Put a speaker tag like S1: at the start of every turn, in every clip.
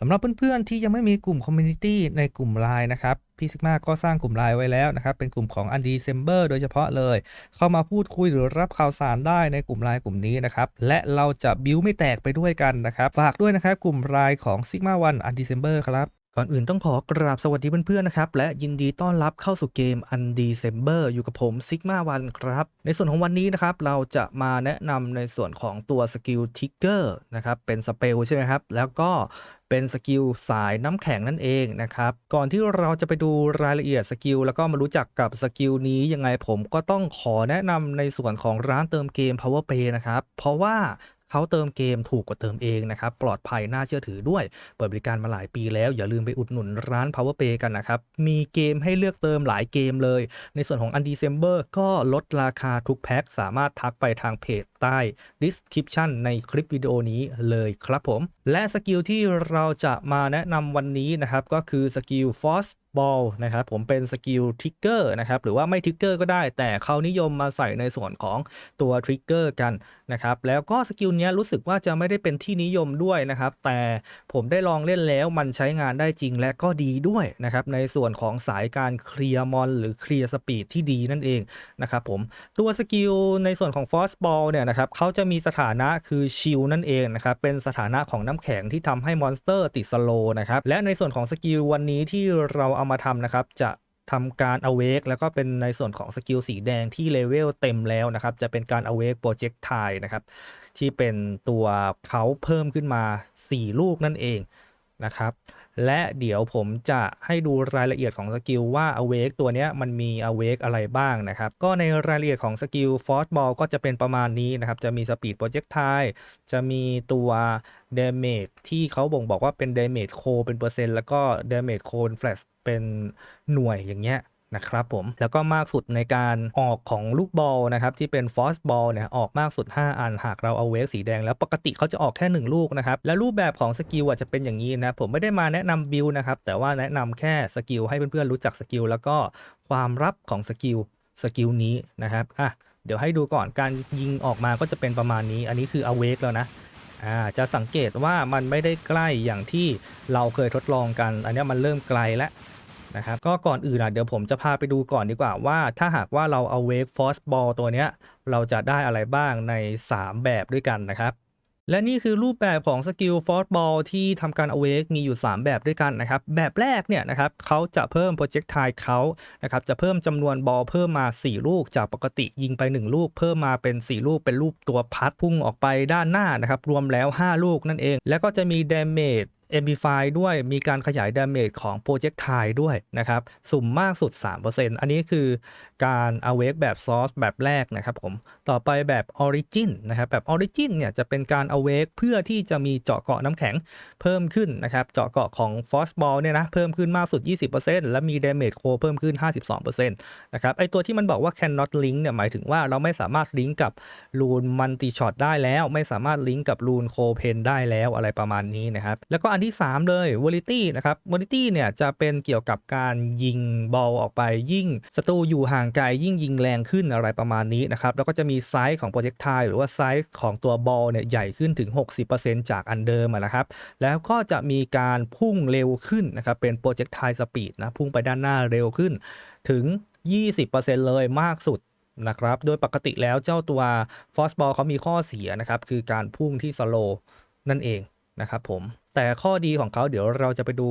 S1: สำหรับเพื่อนๆที่ยังไม่มีกลุ่มคอมมูนิตี้ในกลุ่มไลน์นะครับพี่ซิกมาก็สร้างกลุ่มไลน์ไว้แล้วนะครับ เป็นกลุ่มของอันดีเซมเบอร์โดยเฉพาะเลย เข้ามาพูดคุยหรือรับข่าวสารได้ในกลุ่มไลน์กลุ่มนี้นะครับ และเราจะบิวไม่แตกไปด้วยกันนะครับ ฝากด้วยนะครับกลุ่มไลน์ของ Sigma One u n d e c e m b e r ครับ ก่อนอื่นต้องขอกราบสวัสดีเพื่อนๆนะครับ และยินดีต้อนรับเข้าสู่เกม u n d e c e m b e r อร์อยู่กับผม Sigma One ครับ ในส่วนของวันนี้นะครับ เราจะมาแนะนำในส่วนของตัวสกิลทิกเกอร์นะครับเป็นสเปลใช่ไหมครับแล้วก็ เป็นสกิลสายน้ำแข็งนั่นเองนะครับ ก่อนที่เราจะไปดูรายละเอียดสกิลแล้วก็มารู้จักกับสกิลนี้ยังไงผมก็ต้องขอแนะนำในส่วนของร้านเติมเกม PowerPay นะครับ เพราะว่า เขาเติมเกมถูกกว่าเติมเองนะครับ ปลอดภัยน่าเชื่อถือด้วย เปิดบริการมาหลายปีแล้ว อย่าลืมไปอุดหนุนร้าน PowerPay กันนะครับ มีเกมให้เลือกเติมหลายเกมเลย ในส่วนของ Undecember ก็ลดราคาทุกแพ็คสามารถทักไปทางเพจใต้ description ในคลิปวิดีโอนี้เลยครับผม และสกิลที่เราจะมาแนะนำวันนี้นะครับก็คือสกิล Force Ball นะครับผมเป็นสกิลทริกเกอร์นะครับหรือว่าไม่ทริกเกอร์ก็ได้ แต่เขานิยมมาใส่ในส่วนของตัวทริกเกอร์กันนะครับแล้วก็สกิลนี้รู้สึกว่าจะไม่ได้เป็นที่นิยมด้วยนะครับ แต่ผมได้ลองเล่นแล้วมันใช้งานได้จริงและก็ดีด้วยนะครับในส่วนของสายการเคลียร์มอนหรือเคลียร์สปีดที่ดีนั่นเองนะครับผมตัวสกิลในส่วนของ Force Ball เนี่ยนะครับเขาจะมีสถานะคือชิลนั่นเองนะครับเป็นสถานะของน้ำแข็งที่ทำให้มอนสเตอร์ติดสโลนะครับและในส่วนของสกิลวันนี้ที่เราเอามาทำนะครับจะ ทำการ awake แล้วก็เป็นในส่วนของสกิลสีแดงที่เลเวลเต็มแล้วนะครับ จะเป็นการ awake projectile นะครับ ที่เป็นตัวเขาเพิ่มขึ้นมา 4 ลูกนั่นเองนะครับ และเดี๋ยวผมจะให้ดูรายละเอียดของสกิลว่า awake ตัวนี้มันมี awake อะไรบ้างนะครับ ก็ในรายละเอียดของสกิล force ball ก็จะเป็นประมาณนี้นะครับ จะมี speed projectile จะมีตัว damage ที่เขาบ่งบอกว่าเป็น damage core เป็นเปอร์เซ็นต์แล้วก็ damage core flash เป็นหน่วยอย่างเงี้ย นะครับผม แล้วก็มากสุดในการออกของลูกบอลนะครับที่เป็นฟอสบอลเนี่ยออกมากสุด 5 อันหากเราเอาเวฟสีแดง แล้วปกติเขาจะออกแค่ 1 ลูกนะครับ แล้วรูปแบบของสกิลจะเป็นอย่างนี้นะ ผมไม่ได้มาแนะนำบิลนะครับ แต่ว่าแนะนำแค่สกิลให้เพื่อนๆรู้จักสกิลแล้วก็ความลับของสกิลสกิลนี้นะครับอะเดี๋ยวให้ดูก่อนการยิงออกมาก็จะเป็นประมาณนี้ อันนี้คือ awake แล้วนะอ่าจะสังเกตว่ามันไม่ได้ใกล้อย่างที่เราเคยทดลองกัน อันนี้มันเริ่มไกลแล้ว นะครับก็ก่อนอื่นอะเดี๋ยวผมจะพาไปดูก่อนดีกว่าว่า ถ้าหากว่าเราเอา Wake Force Ball ตัวเนี้ยเราจะได้อะไรบ้างใน 3 แบบด้วยกันนะครับ และนี่คือรูปแบบของสกิล Force Ball ที่ทำการ Awake มีอยู่ 3 แบบด้วยกันนะครับ แบบแรกเนี่ยนะครับเขาจะเพิ่ม Projectile เขานะครับจะเพิ่มจำนวนบอลเพิ่มมา 4 ลูก จากปกติยิงไป 1 ลูก เพิ่มมาเป็น 4 ลูกเป็นรูปตัวพัดพุ่งออกไปด้านหน้านะครับรวมแล้ว 5 ลูกนั่นเอง แล้วก็จะมี Damage Amplify ด้วยมีการขยาย Damage ของ Projectile ด้วยนะครับ สุ่มมากสุด 3%อันนี้คือการ Awake แบบ Source แบบแรกนะครับผม ต่อไปแบบ Origin นะครับ แบบ Origin เนี่ยจะเป็นการ Awake เพื่อที่จะมีเจาะเกาะน้ำแข็งเพิ่มขึ้นนะครับ เจาะเกาะของ Force Ball เนี่ยนะเพิ่มขึ้นมากสุด 20%และมี Damage Core เพิ่มขึ้น 52%นะครับไอตัวที่มันบอกว่า cannot link เนี่ยหมายถึงว่าเราไม่สามารถลิงก์กับรูน Multi Shot ได้แล้ว ไม่สามารถลิงก์กับรูน c o p e n ได้แล้วอะไรประมาณนี้นะครับแล้วก็อันที่ 3 เลย Volity นะครับ Volity เนี่ยจะเป็นเกี่ยวกับการยิงบอลออกไปยิ่งศัตรูอยู่ห่างไกลยิ่งยิงแรงขึ้นอะไรประมาณนี้นะครับ แล้วก็จะมีไซส์ของ projectile หรือว่าไซส์ของตัวบอลเนี่ยใหญ่ขึ้นถึง 60%จากอันเดิมนะครับ แล้วก็จะมีการพุ่งเร็วขึ้นนะครับ เป็น projectile speed นะ พุ่งไปด้านหน้าเร็วขึ้นถึง 20%เลยมากสุดนะครับ โดยปกติแล้วเจ้าตัว force ball เขามีข้อเสียนะครับ คือการพุ่งที่สโลนั่นเองนะครับผม แต่ข้อดีของเขาเดี๋ยวเราจะไปดู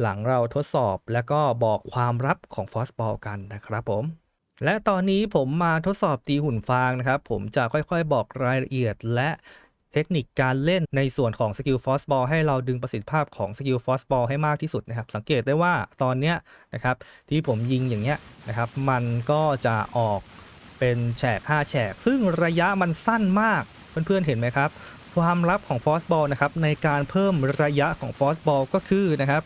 S1: หลังเราทดสอบแล้วก็บอกความลับของ force ball กันนะครับผมและตอนนี้ผมมาทดสอบตีหุ่นฟางนะครับ ผมจะค่อยๆบอกรายละเอียดและเทคนิคการเล่นในส่วนของสกิลฟอสบอลให้เราดึงประสิทธิภาพของสกิลฟอสบอลให้มากที่สุดนะครับ สังเกตได้ว่าตอนเนี้ยนะครับที่ผมยิงอย่างเงี้ยนะครับ มันก็จะออกเป็นแฉก5แฉก ซึ่งระยะมันสั้นมากเพื่อนๆเห็นไหมครับ ความลับของฟอสบอลนะครับในการเพิ่มระยะของฟอสบอลก็คือนะครับ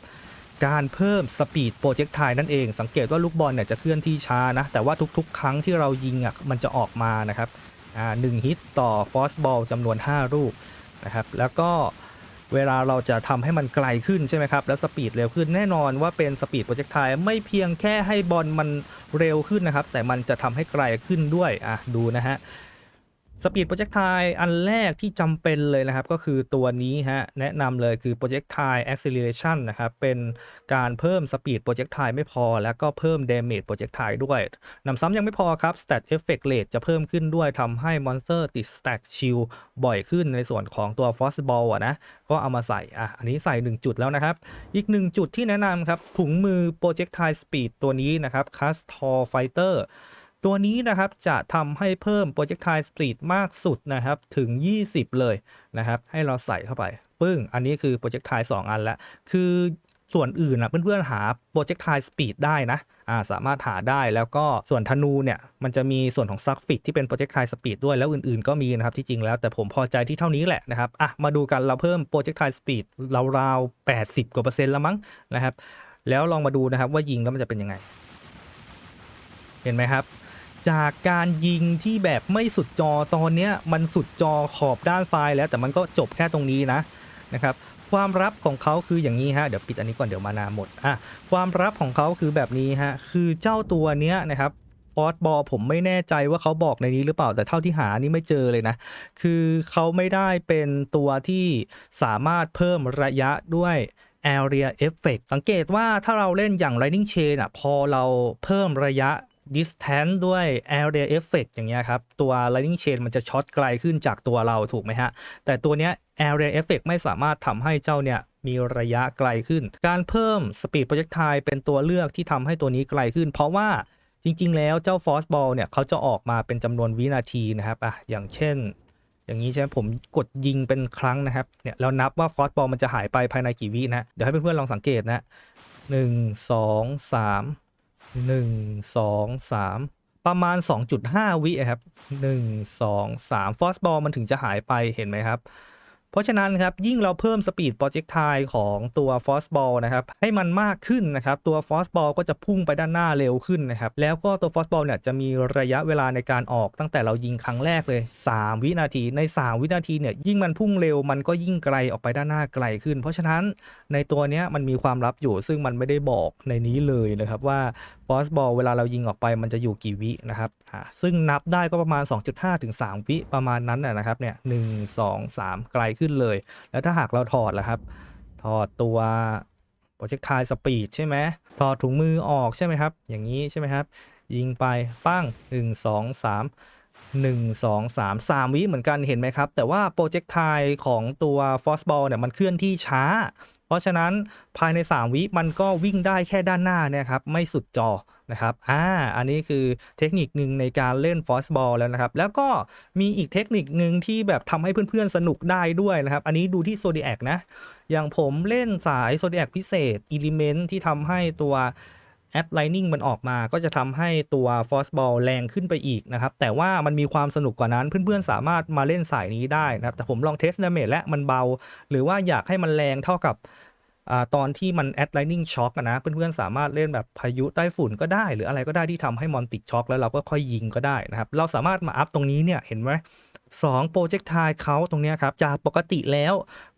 S1: การเพิ่มสปีดโปรเจกต์ไทนั่นเอง สังเกตว่าลูกบอลเนี่ยจะเคลื่อนที่ช้านะ แต่ว่าทุกๆ ครั้งที่เรายิงอะมันจะออกมานะครับอ่าหนึ่งฮิตต่อฟอสบอลจำนวน 5 ลูกนะครับแล้วก็เวลาเราจะทำให้มันไกลขึ้นใช่ไหมครับ แล้วสปีดเร็วขึ้นแน่นอนว่าเป็นสปีดโปรเจกต์ไทไม่เพียงแค่ให้บอลมันเร็วขึ้นนะครับ แต่มันจะทำให้ไกลขึ้นด้วยอะดูนะฮะ สปีดโปรเจกต์ไทอันแรกที่จำเป็นเลยนะครับ ก็คือตัวนี้ฮะ แนะนำเลยคือ projectile acceleration นะครับ เป็นการเพิ่มสปีดโปรเจกต์ไทไม่พอ แล้วก็เพิ่ม damage โปรเจกต์ไทด้วยนำซ้ำยังไม่พอครับ stat effect rate จะเพิ่มขึ้นด้วยทำให้มอนสเตอร์ติด stack shield บ่อยขึ้นในส่วนของตัว force ball อะนะ ก็เอามาใส่อะอันนี้ใส่ 1 จุดแล้วนะครับ อีก 1 จุดที่แนะนำครับถุงมือ projectile speed ตัวนี้นะครับ castor fighter ตัวนี้นะครับจะทำให้เพิ่ม projectile speed มากสุดนะครับถึง 20 เลยนะครับให้เราใส่เข้าไป ปึ้ง อันนี้คือ projectile 2 อันแล้วคือส่วนอื่นนะเพื่อนๆหา projectile speed ได้นะอ่าสามารถหาได้แล้วก็ส่วนธนูเนี่ยมันจะมีส่วนของ suffix ที่เป็น projectile speed ด้วยแล้วอื่นๆก็มีนะครับที่จริงแล้วแต่ผมพอใจที่เท่านี้แหละนะครับอะมาดูกันเราเพิ่ม projectile speed ราวๆ80 กว่าเปอร์เซ็นต์แล้วมั้งนะครับแล้วลองมาดูนะครับว่ายิงแล้วมันจะเป็นยังไง เห็นไหมครับ จากการยิงที่แบบไม่สุดจอตอนนี้มันสุดจอขอบด้านซ้ายแล้ว แต่มันก็จบแค่ตรงนี้นะนะครับความลับของเขาคืออย่างนี้ฮะเดี๋ยวปิดอันนี้ก่อนเดี๋ยวมานาหมดอะความลับของเขาคือแบบนี้ฮะคือเจ้าตัวเนี้ยนะครับฟอสบอลผมไม่แน่ใจว่าเขาบอกในนี้หรือเปล่าแต่เท่าที่หานี่ไม่เจอเลยนะ คือเขาไม่ได้เป็นตัวที่สามารถเพิ่มระยะด้วย area effect สังเกตว่าถ้าเราเล่นอย่าง lightning chain อะพอเราเพิ่มระยะ distance ด้วย area effect อย่างเงี้ยครับ ตัว lightning chain มันจะช็อตไกลขึ้นจากตัวเราถูกไหมฮะ แต่ตัวเนี้ย area effect ไม่สามารถทำให้เจ้าเนี่ยมีระยะไกลขึ้น การเพิ่ม speed projectile เป็นตัวเลือกที่ทำให้ตัวนี้ไกลขึ้น เพราะว่าจริง ๆ แล้วเจ้า force ball เนี่ยเขาจะออกมาเป็นจำนวนวินาทีนะครับอะอย่างเช่น อย่างนี้ใช่ไหมผมกดยิงเป็นครั้งนะครับเนี่ยเรานับว่าฟอสบอลมันจะหายไปภายในกี่วินะเดี๋ยวให้เพื่อนๆลองสังเกตนะหนึ่งสองสาม หนึ่งสองสามประมาณ 2.5 วิครับหนึ่งสองสามฟอสบอลมันถึงจะหายไปเห็นไหมครับ เพราะฉะนั้นครับยิ่งเราเพิ่มสปีดโปรเจกต์ไทของตัวฟอสบอลนะครับให้มันมากขึ้นนะครับตัวฟอสบอลก็จะพุ่งไปด้านหน้าเร็วขึ้นนะครับแล้วก็ตัวฟอสบอลเนี่ยจะมีระยะเวลาในการออกตั้งแต่เรายิงครั้งแรกเลย 3 วินาทีใน 3 วินาทีเนี่ยยิ่งมันพุ่งเร็วมันก็ยิ่งไกลออกไปด้านหน้าไกลขึ้น เพราะฉะนั้นในตัวเนี้ยมันมีความลับอยู่ซึ่งมันไม่ได้บอกในนี้เลยนะครับว่าฟอสบอลเวลาเรายิงออกไปมันจะอยู่กี่วินะครับซึ่งนับได้ก็ประมาณ 2.5 ถึง 3 วิประมาณนั้นนะนะครับเนี่ยหนึ่งสองสามไกลขึ้นเลย แล้วถ้าหากเราถอดล่ะครับ ถอดตัวโปรเจกไทสปีดใช่ไหมถอดถุงมือออกใช่ไหมครับ อย่างนี้ใช่ไหมครับ ยิงไปปั้ง 1 2 3 1 2 3 3 วิเหมือนกันเห็นไหมครับ แต่ว่าโปรเจกไทของตัวฟอสบอลเนี่ยมันเคลื่อนที่ช้า เพราะฉะนั้นภายใน 3 วิมันก็วิ่งได้แค่ด้านหน้าเนี่ยครับไม่สุดจอนะครับอ่าอันนี้คือเทคนิคหนึ่งในการเล่นฟอสบอลแล้วนะครับ แล้วก็มีอีกเทคนิคหนึ่งที่แบบทำให้เพื่อนๆสนุกได้ด้วยนะครับ อันนี้ดูที่โซดีแอคนะ อย่างผมเล่นสายโซดีแอคพิเศษอิเลเมนที่ทำให้ตัว แอป Lightning มันออกมา ก็จะทำให้ตัว Force Ball แรงขึ้นไปอีกนะครับ แต่ว่ามันมีความสนุกกว่านั้น เพื่อนๆ สามารถมาเล่นสายนี้ได้นะครับ แต่ผมลองเทสดาเมจและมันเบา หรือว่าอยากให้มันแรงเท่ากับอตอนที่มันแอดไลนิ่งช็อคนะเพื่อนๆสามารถเล่นแบบพายุใต้ฝุ่นก็ได้ หรืออะไรก็ได้ที่ทำให้มอนติดช็อคแล้วเราก็ค่อยยิงก็ได้นะครับ เราสามารถมาอัพตรงนี้เนี่ยเห็นไหม สองโปรเจกต์ไทเขาตรงเนี้ยครับ จากปกติแล้ว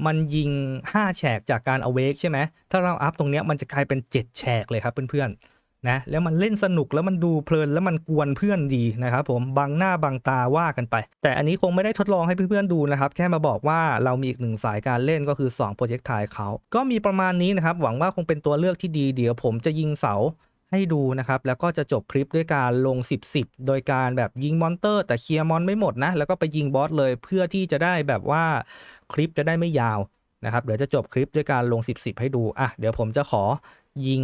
S1: มันยิง 5 แฉกจากการ awake ใช่ไหม ถ้าเราอัพตรงเนี้ยมันจะกลายเป็น 7 แฉกเลยครับเพื่อนๆนะแล้วมันเล่นสนุกแล้วมันดูเพลินแล้วมันกวนเพื่อนดีนะครับผมบังหน้าบังตาว่ากันไป แต่อันนี้คงไม่ได้ทดลองให้เพื่อนๆดูนะครับ แค่มาบอกว่าเรามีอีกหนึ่งสายการเล่นก็คือ2โปรเจกต์ไทเขาก็มีประมาณนี้นะครับหวังว่าคงเป็นตัวเลือกที่ดีเดี๋ยวผมจะยิงเสา ให้ดูนะครับ แล้วก็จะจบคลิปด้วยการลง 10 10 โดยการแบบยิงมอนเตอร์ แต่เคลียร์มอนไม่หมดนะ แล้วก็ไปยิงบอสเลยเพื่อที่จะได้แบบว่าคลิปจะได้ไม่ยาวนะครับ เดี๋ยวจะจบคลิปด้วยการลง 10 10 ให้ดู อะ เดี๋ยวผมจะขอยิง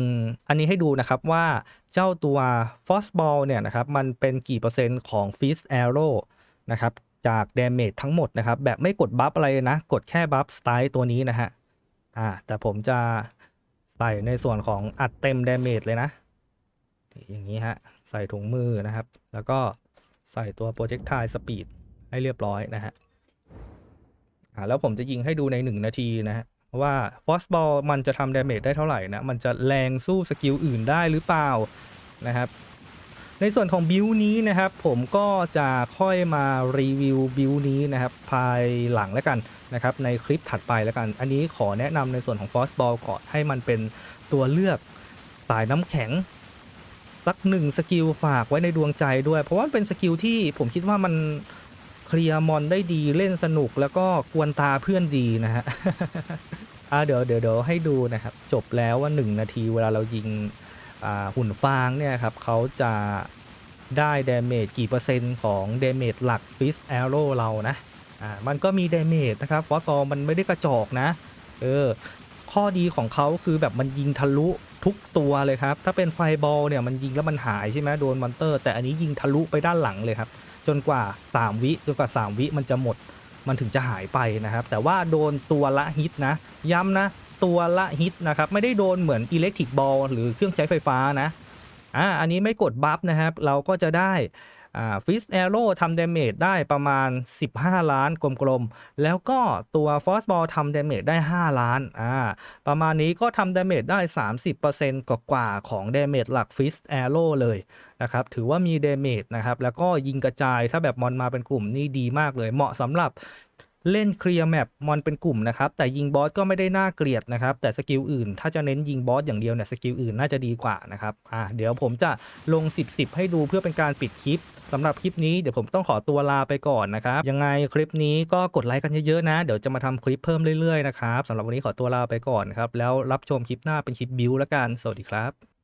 S1: อันนี้ให้ดูนะครับว่าเจ้าตัว f o s b a l l เนี่ยนะครับ มันเป็นกี่เปอร์เซ็นต์ของ Fist Arrow นะครับ จาก Damage ทั้งหมดนะครับ แบบไม่กดบัฟอะไรนะ กดแค่บัฟสไตล์ตัวนี้นะฮะ อ่า แต่ผมจะใส่ในส่วนของอัดเต็ม Damage เลยนะ อย่างนี้ฮะ ใส่ถุงมือนะครับ แล้วก็ใส่ตัว projectile speed ให้เรียบร้อยนะฮะอ่าแล้วผมจะยิงให้ดูใน 1 นาทีนะฮะว่า force ball มันจะทำ damage ได้เท่าไหร่นะ มันจะแรงสู้สกิลอื่นได้หรือเปล่านะครับ ในส่วนของบิวนี้นะครับ ผมก็จะค่อยมารีวิวบิวนี้นะครับ ภายหลังแล้วกันนะครับ ในคลิปถัดไปแล้วกัน อันนี้ขอแนะนำในส่วนของ force ball ก่อนให้มันเป็นตัวเลือกสายน้ำแข็ง สักหนึ่งสกิลฝากไว้ในดวงใจด้วย เพราะว่าเป็นสกิลที่ผมคิดว่ามันเคลียร์มอนได้ดีเล่นสนุกแล้วก็กวนตาเพื่อนดีนะฮะอ่าเดี๋ยวเดี๋ยวเดี๋ยวให้ดูนะครับ จบแล้วว่า 1 นาทีเวลาเรายิงหุ่นฟางเนี่ยครับเขาจะได้เดเมจกี่เปอร์เซ็นต์ของเดเมจหลักฟิสแอโร่เรานะอ่ามันก็มีเดเมจนะครับเพราะกอมันไม่ได้กระจอกนะเออ ข้อดีของเขาคือแบบมันยิงทะลุทุกตัวเลยครับ ถ้าเป็นไฟบอลเนี่ยมันยิงแล้วมันหายใช่ไหมโดนมอนเตอร์ แต่อันนี้ยิงทะลุไปด้านหลังเลยครับ จนกว่า 3 วิจนกว่า 3 วิมันจะหมด มันถึงจะหายไปนะครับ แต่ว่าโดนตัวละฮิตนะ ย้ำนะตัวละฮิตนะครับ ไม่ได้โดนเหมือนอิเล็กทริกบอลหรือเครื่องใช้ไฟฟ้านะอ่าอันนี้ไม่กดบัฟนะครับ เราก็จะได้ ฟิสแอโร่ทำเดเมจได้ประมาณ 15 ล้านกลมๆ แล้วก็ตัวฟอสบอลทำเดเมจได้ 5 ล้านอ่าประมาณนี้ก็ทำเดเมจได้ 30%กว่าๆของเดเมจหลักฟิสแอโร่เลยนะครับถือว่ามีเดเมจนะครับ แล้วก็ยิงกระจายถ้าแบบมอนมาเป็นกลุ่มนี่ดีมากเลย เหมาะสำหรับ เล่นเคลียร์แมปมอนเป็นกลุ่มนะครับ แต่ยิงบอสก็ไม่ได้น่าเกลียดนะครับ แต่สกิลอื่น ถ้าจะเน้นยิงบอสอย่างเดียวเนี่ยสกิลอื่นน่าจะดีกว่านะครับอ่าเดี๋ยวผมจะลง 10 10 ให้ดูเพื่อเป็นการปิดคลิปสำหรับคลิปนี้เดี๋ยวผมต้องขอตัวลาไปก่อนนะครับ ยังไงคลิปนี้ก็กดไลค์กันเยอะๆนะ เดี๋ยวจะมาทำคลิปเพิ่มเรื่อยๆนะครับสำหรับวันนี้ขอตัวลาไปก่อนครับแล้วรับชมคลิปหน้าเป็นคลิปบิวแล้วกันสวัสดีครับ